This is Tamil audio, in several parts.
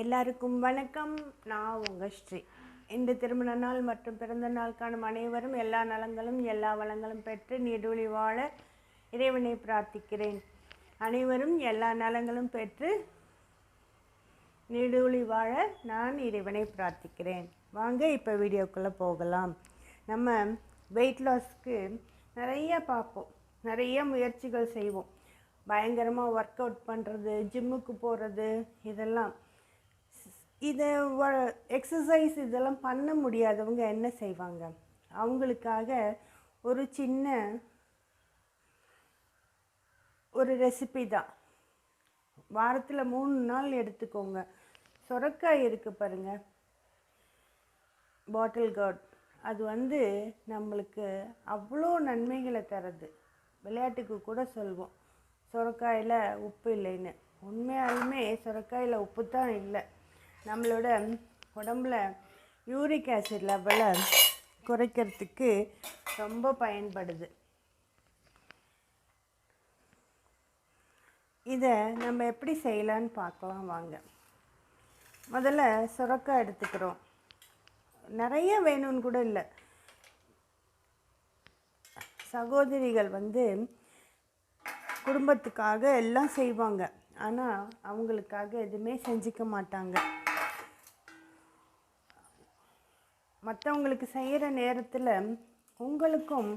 எல்லாருக்கும் வணக்கம். நான் உங்கள் ஸ்ரீ. இந்த திருமண நாள் மற்றும் பிறந்த நாள் காணும் அனைவரும் எல்லா நலங்களும் எல்லா வளங்களும் பெற்று நீடூழி வாழ இறைவனை பிரார்த்திக்கிறேன். அனைவரும் எல்லா நலங்களும் பெற்று நீடூழி வாழ நான் இறைவனை பிரார்த்திக்கிறேன். வாங்க இப்போ வீடியோக்குள்ளே போகலாம். நம்ம வெயிட் லாஸ்க்கு நிறைய பார்ப்போம். நிறைய முயற்சிகள் செய்வோம். பயங்கரமாக ஒர்க் அவுட் பண்ணுறது ஜிம்முக்கு போகிறது இதெல்லாம். இதை எக்ஸசைஸ் இதெல்லாம் பண்ண முடியாதவங்க என்ன செய்வாங்க? அவங்களுக்காக ஒரு சின்ன ஒரு ரெசிபி தான். வாரத்தில் மூணு நாள் எடுத்துக்கோங்க. சொரக்காய் இருக்குது பாருங்கள் பாட்டில் கார்ட் அது வந்து நம்மளுக்கு அவ்வளோ நன்மைகளை தருது. விளையாட்டுக்கு கூட சொல்வோம். சுரக்காயில் உப்பு இல்லைன்னு. உண்மையாலுமே சுரக்காயில் உப்பு தான் இல்லை. நம்மளோட உடம்புல யூரிக் ஆசிட் லெவலை குறைக்கிறதுக்கு ரொம்ப பயன்படுது. இதை நம்ம எப்படி செய்யலான்னு பார்க்கலாம் வாங்க. முதல்ல சுரக்காய் எடுத்துக்கிறோம். நிறைய வேணும்னு கூட இல்லை. சகோதரிகள் வந்து குடும்பத்துக்காக எல்லாம் செய்வாங்க. ஆனால் அவங்களுக்காக எதுவுமே செஞ்சுக்க மாட்டாங்க. மற்றவங்களுக்கு செய்கிற நேரத்தில் உங்களுக்கும்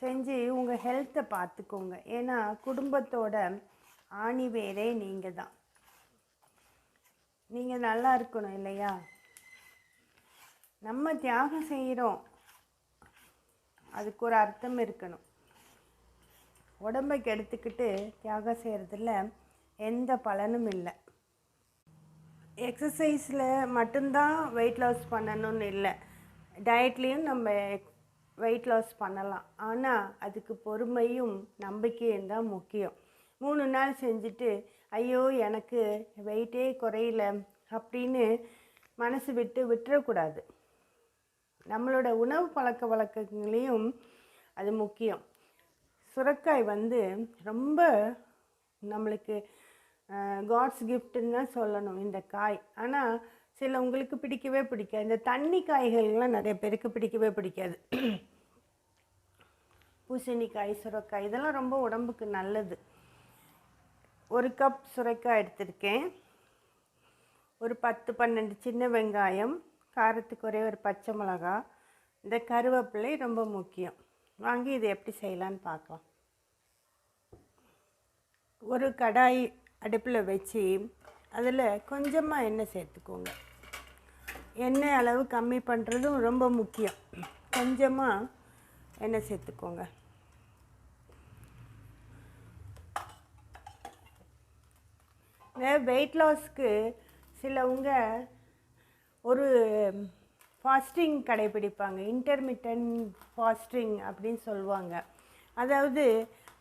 செஞ்சு உங்கள் ஹெல்த்தை பார்த்துக்கோங்க ஏன்னா குடும்பத்தோட ஆணி வேரே நீங்கள் தான் நீங்கள் நல்லா இருக்கணும் இல்லையா? நம்ம தியாகம் செய்கிறோம் அதுக்கு ஒரு அர்த்தம் இருக்கணும். உடம்பை கெடுத்துக்கிட்டு தியாகம் செய்கிறதுல எந்த பலனும் இல்லை. எக்ஸசைஸில் மட்டும்தான் வெயிட் லாஸ் பண்ணணும்னு இல்லை. டயட்லேயும் நம்ம வெயிட் லாஸ் பண்ணலாம். ஆனால் அதுக்கு பொறுமையும் நம்பிக்கையும் தான் முக்கியம். மூணு நாள் செஞ்சுட்டு ஐயோ எனக்கு வெயிட்டே குறையல அப்படின்னு மனசு விட்டு விட்டுறக்கூடாது. நம்மளோட உணவு பழக்க வழக்கங்களையும் அது முக்கியம். சுரக்காய் வந்து ரொம்ப நம்மளுக்கு காட்ஸ் கிஃப்ட்டுன்னு தான் சொல்லணும் இந்த காய். ஆனால் சில உங்களுக்கு பிடிக்கவே பிடிக்காது. இந்த தண்ணி காய்கள்லாம் நிறைய பேருக்கு பிடிக்கவே பிடிக்காது. பூசணிக்காய் சுரக்காய் இதெல்லாம் ரொம்ப உடம்புக்கு நல்லது. ஒரு கப் சுரைக்காய் எடுத்திருக்கேன். ஒரு பத்து பன்னெண்டு சின்ன வெங்காயம் காரத்துக்கு ஒரே ஒரு பச்சை மிளகா இந்த கருவேப்பிலை ரொம்ப முக்கியம். வாங்கி இதை எப்படி செய்யலான்னு பார்க்கலாம். ஒரு கடாய் அடுப்பில் வச்சு அதில் கொஞ்சமாக எண்ணெய் சேர்த்துக்கோங்க. எண்ணெய் அளவு கம்மி பண்ணுறதும் ரொம்ப முக்கியம். கொஞ்சமாக எண்ணெய் சேர்த்துக்கோங்க. இந்த வெயிட் லாஸ்க்கு சிலவங்க ஒரு ஃபாஸ்டிங் கடைபிடிப்பாங்க. இன்டர்மிட்டன் ஃபாஸ்டிங் அப்படின்னு சொல்லுவாங்க. அதாவது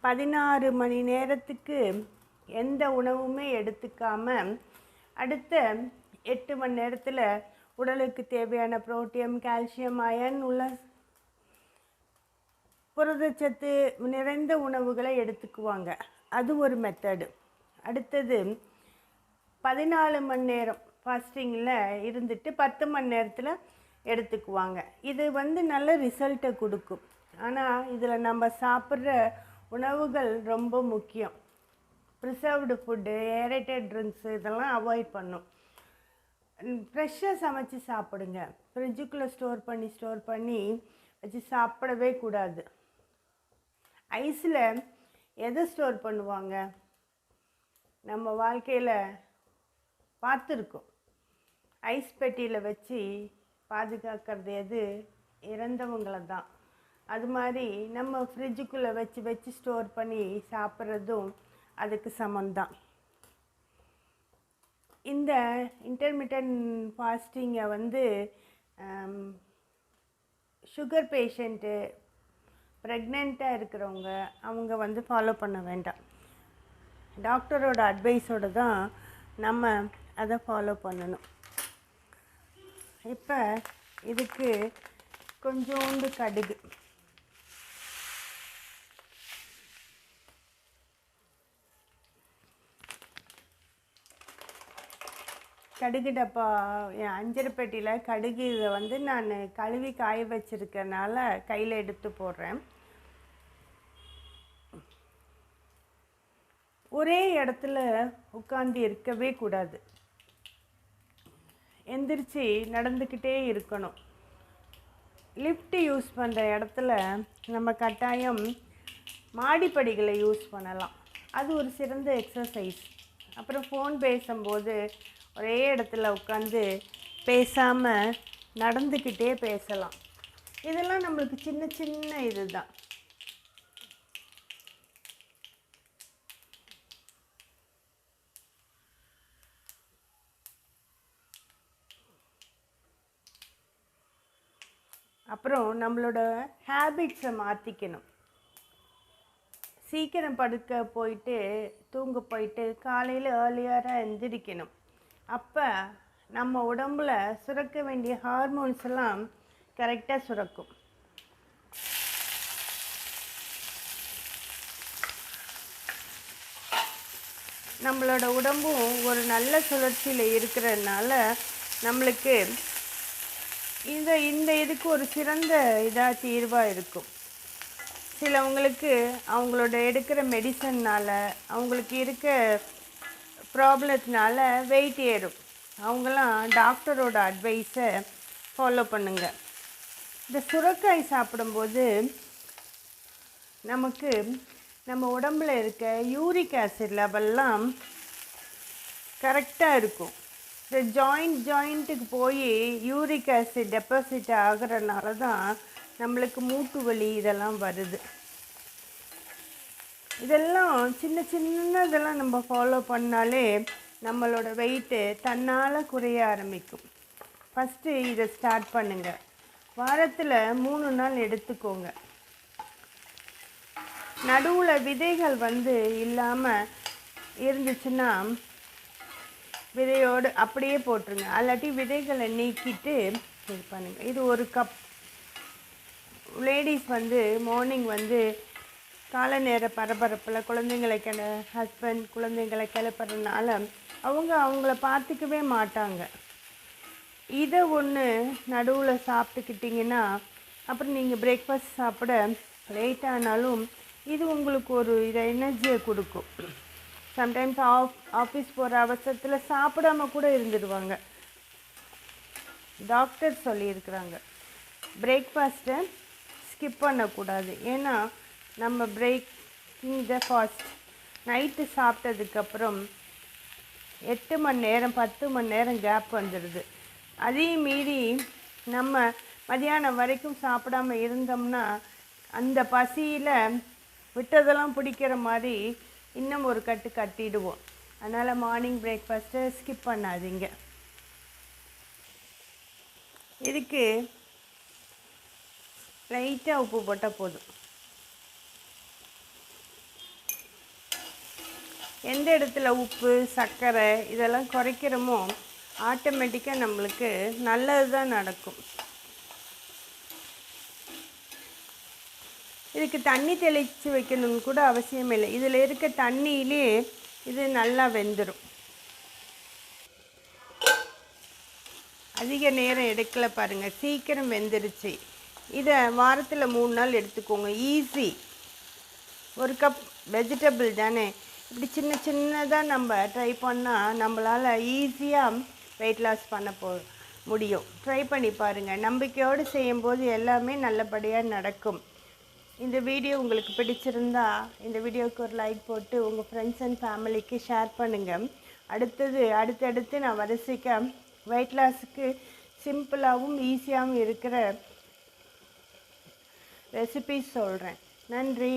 பதினாறு மணி நேரத்துக்கு எந்த உணவுமே எடுத்துக்காமல் அடுத்த எட்டு மணி நேரத்தில் உடலுக்கு தேவையான புரோட்டியம் கால்சியம் அயன் உள்ள புரதச்சத்து நிறைந்த உணவுகளை எடுத்துக்குவாங்க. அது ஒரு மெத்தடு அடுத்தது பதினாலு மணி நேரம் ஃபாஸ்டிங்கில் இருந்துட்டு பத்து மணி நேரத்தில் எடுத்துக்குவாங்க. இது வந்து நல்ல ரிசல்ட்டை கொடுக்கும். ஆனால் இதில் நம்ம சாப்பிட்ற உணவுகள் ரொம்ப முக்கியம். ப்ரிசர்வ்டு ஃபுட்டு ஏரேட்டட் ட்ரிங்க்ஸு இதெல்லாம் அவாய்ட் பண்ணும். ஃப்ரெஷ்ஷாக சமைச்சு சாப்பிடுங்க. ஃப்ரிட்ஜுக்குள்ளே ஸ்டோர் பண்ணி ஸ்டோர் பண்ணி வச்சு சாப்பிடவே கூடாது. ஐஸில் எதை ஸ்டோர் பண்ணுவாங்க? நம்ம வாழ்க்கையில் பார்த்துருக்கோம். ஐஸ் பெட்டியில் வச்சு பாதுகாக்கிறது எது? இறந்தவங்களை தான் அது மாதிரி நம்ம ஃப்ரிட்ஜுக்குள்ளே வச்சு வச்சு ஸ்டோர் பண்ணி சாப்பிட்றதும் அதுக்கு சமந்தான் இந்த இன்டர்மீடியன் ஃபாஸ்டிங்கை வந்து சுகர் பேஷண்ட்டு ப்ரெக்னெண்ட்டாக இருக்கிறவங்க அவங்க வந்து ஃபாலோ பண்ண வேண்டாம். டாக்டரோட அட்வைஸோடு தான் நம்ம அதை ஃபாலோ பண்ணணும். இப்போ இதுக்கு கொஞ்சோண்டு கடுகு. கடுகு டப்பா என் அஞ்சரை பெட்டியில் கடுகு இதை வந்து நான் கழுவி காய வச்சுருக்கனால கையில் எடுத்து போடுறேன். ஒரே இடத்துல உட்காந்து இருக்கவே கூடாது. எந்திரிச்சு நடந்துக்கிட்டே இருக்கணும். லிஃப்ட் யூஸ் பண்ணுற இடத்துல நம்ம கட்டாயம் மாடிப்படிகளை யூஸ் பண்ணலாம். அது ஒரு சிறந்த எக்ஸசைஸ். அப்புறம் ஃபோன் பேசும்போது ஒரே இடத்துல உட்காந்து பேசாமல் நடந்துக்கிட்டே பேசலாம். இதெல்லாம் நம்மளுக்கு சின்ன சின்ன இதுதான். அப்புறம் நம்மளோட ஹேபிட்ஸை மாற்றிக்கணும் சீக்கிரம் படுக்க போயிட்டு தூங்க போயிட்டு காலையில் ஏர்லியராக எந்திரிக்கணும். அப்போ நம்ம உடம்புல சுரக்க வேண்டிய ஹார்மோன்ஸ் எல்லாம் கரெக்டாக சுரக்கும். நம்மளோட உடம்பும் ஒரு நல்ல சுழற்சியில் இருக்கிறதுனால நம்மளுக்கு இந்த இந்த இதுக்கு ஒரு சிறந்த இதாக தீர்வாக இருக்கும். சிலவங்களுக்கு அவங்களோட எடுக்கிற மெடிசன்னால் அவங்களுக்கு இருக்க ப்ராப்ளத்தினால வெயிட் ஏறும். அவங்களாம் டாக்டரோட அட்வைஸை ஃபாலோ பண்ணுங்கள் இந்த சுரக்காய் சாப்பிடும்போது நமக்கு நம்ம உடம்பில் இருக்க யூரிக் ஆசிட் லெவல்லாம் கரெக்டாக இருக்கும். இந்த ஜாயிண்ட் ஜாயிண்ட்டுக்கு போய் யூரிக் ஆசிட் டெபாசிட் ஆகிறனால தான் நம்மளுக்கு மூட்டு வலி இதெல்லாம் வருது. இதெல்லாம் சின்ன சின்ன இதெல்லாம் நம்ம ஃபாலோ பண்ணாலே நம்மளோட வெயிட்டு தன்னால் குறைய ஆரம்பிக்கும். ஃபஸ்ட்டு இதை ஸ்டார்ட் பண்ணுங்கள் வாரத்தில் மூணு நாள் எடுத்துக்கோங்க. நடுவில் விதைகள் வந்து இல்லாமல் இருந்துச்சுன்னா விதையோடு அப்படியே போட்டுருங்க. அல்லாட்டி விதைகளை நீக்கிட்டு இது பண்ணுங்கள் இது ஒரு கப் லேடிஸ் வந்து மார்னிங் வந்து காலை நேர பரபரப்பில் குழந்தைங்களை கிள ஹஸ்பண்ட் குழந்தைங்களை கிளப்புறதுனால அவங்க அவங்கள பார்த்துக்கவே மாட்டாங்க. இதை ஒன்று நடுவில் சாப்பிட்டுக்கிட்டிங்கன்னா அப்புறம் நீங்கள் பிரேக்ஃபாஸ்ட் சாப்பிட லேட் ஆனாலும் இது உங்களுக்கு ஒரு இதை எனர்ஜியை கொடுக்கும். சம்டைம்ஸ் ஆஃப் ஆஃபீஸ் போகிற அவசரத்தில் சாப்பிடாம கூட இருந்துடுவாங்க டாக்டர் சொல்லியிருக்கிறாங்க. பிரேக்ஃபாஸ்ட்டை ஸ்கிப் பண்ணக்கூடாது. ஏன்னா நம்ம பிரேக்கிங் த ஃபாஸ்ட் நைட்டு சாப்பிட்டதுக்கப்புறம் எட்டு மணி நேரம் பத்து மணி நேரம் கேப் வந்துடுது. அதையும் மீறி நம்ம மதியானம் வரைக்கும் சாப்பிடாம இருந்தோம்னா அந்த பசியில் விட்டதெல்லாம் பிடிக்கிற மாதிரி இன்னும் ஒரு கட்டு கட்டிடுவோம். அதனால் மார்னிங் பிரேக்ஃபாஸ்ட்டை ஸ்கிப் பண்ணாதீங்க. இதுக்கு லைட்டாக உப்பு போட்டால் போதும். எந்த இடத்துல உப்பு சர்க்கரை இதெல்லாம் குறைக்கிறோமோ ஆட்டோமேட்டிக்காக நம்மளுக்கு நல்லது தான் நடக்கும். இதுக்கு தண்ணி தெளித்து வைக்கணும்னு கூட அவசியம் இல்லை. இதில் இருக்க தண்ணியிலே இது நல்லா வெந்துடும் அதிக நேரம் எடுக்கல பாருங்கள் சீக்கிரம் வெந்துருச்சு. இதை வாரத்தில் மூணு நாள் எடுத்துக்கோங்க. ஈஸி ஒரு கப் வெஜிடபிள் தானே. இப்படி சின்ன சின்னதாக நம்ம ட்ரை பண்ணால் நம்மளால் ஈஸியாக வெயிட் லாஸ் பண்ண போ முடியும். ட்ரை பண்ணி பாருங்கள் நம்பிக்கையோடு செய்யும்போது எல்லாமே நல்லபடியாக நடக்கும். இந்த வீடியோ உங்களுக்கு பிடிச்சிருந்தா இந்த வீடியோவுக்கு ஒரு லைக் போட்டு உங்கள் ஃப்ரெண்ட்ஸ் அண்ட் ஃபேமிலிக்கு ஷேர் பண்ணுங்கள் அடுத்தது அடுத்தடுத்து நான் வரிசைக்க வெயிட் லாஸுக்கு சிம்பிளாகவும் ஈஸியாகவும் இருக்கிற ரெசிபிஸ் சொல்கிறேன் நன்றி.